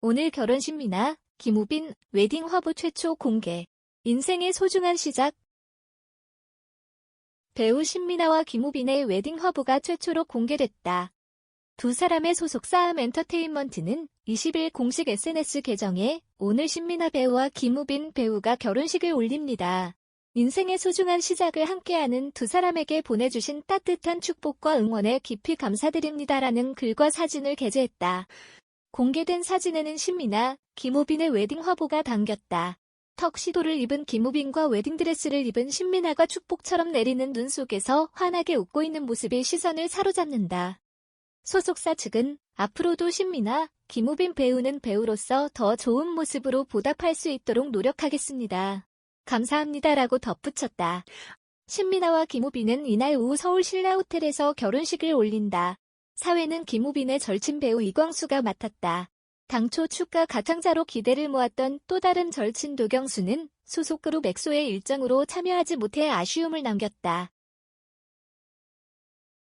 오늘 결혼 신미나, 김우빈, 웨딩 화보 최초 공개. 인생의 소중한 시작. 배우 신미나와 김우빈의 웨딩 화보가 최초로 공개됐다. 두 사람의 소속사 음 엔터테인먼트는 20일 공식 SNS 계정에 오늘 신미나 배우와 김우빈 배우가 결혼식을 올립니다. 인생의 소중한 시작을 함께하는 두 사람에게 보내주신 따뜻한 축복과 응원에 깊이 감사드립니다라는 글과 사진을 게재했다. 공개된 사진에는 신미나, 김우빈의 웨딩 화보가 담겼다. 턱시도를 입은 김우빈과 웨딩드레스를 입은 신미나가 축복처럼 내리는 눈 속에서 환하게 웃고 있는 모습이 시선을 사로잡는다. 소속사 측은 앞으로도 신미나, 김우빈 배우는 배우로서 더 좋은 모습으로 보답할 수 있도록 노력하겠습니다. 감사합니다라고 덧붙였다. 신미나와 김우빈은 이날 오후 서울 신라호텔에서 결혼식을 올린다. 사회는 김우빈의 절친 배우 이광수가 맡았다. 당초 축가 가창자로 기대를 모았던 또 다른 절친 노경수는 소속 그룹 엑소의 일정으로 참여하지 못해 아쉬움을 남겼다.